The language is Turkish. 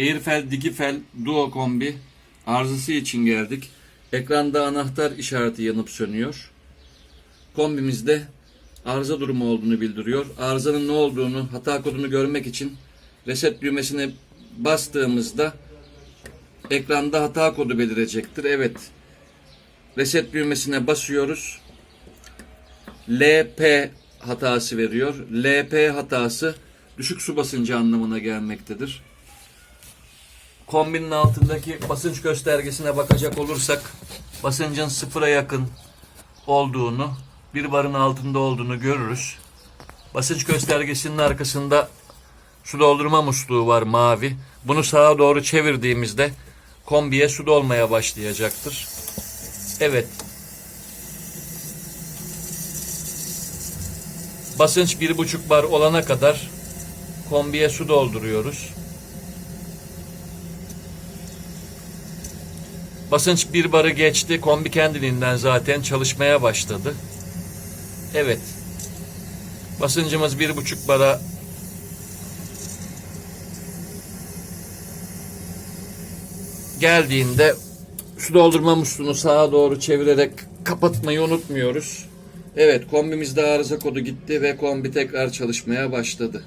Airfel Digifel Duo kombi arızası için geldik. Ekranda anahtar işareti yanıp sönüyor. Kombimizde arıza durumu olduğunu bildiriyor. Arızanın ne olduğunu, hata kodunu görmek için reset düğmesine bastığımızda ekranda hata kodu belirecektir. Evet. Reset düğmesine basıyoruz. LP hatası veriyor. LP hatası düşük su basıncı anlamına gelmektedir. Kombinin altındaki basınç göstergesine bakacak olursak basıncın sıfıra yakın olduğunu, bir barın altında olduğunu görürüz. Basınç göstergesinin arkasında su doldurma musluğu var mavi. Bunu sağa doğru çevirdiğimizde kombiye su dolmaya başlayacaktır. Evet. Basınç 1,5 bar olana kadar kombiye su dolduruyoruz. Basınç bir barı geçti. Kombi kendiliğinden zaten çalışmaya başladı. Evet. Basıncımız bir buçuk bara geldiğinde su doldurma musluğunu sağa doğru çevirerek kapatmayı unutmuyoruz. Evet kombimizde arıza kodu gitti ve kombi tekrar çalışmaya başladı.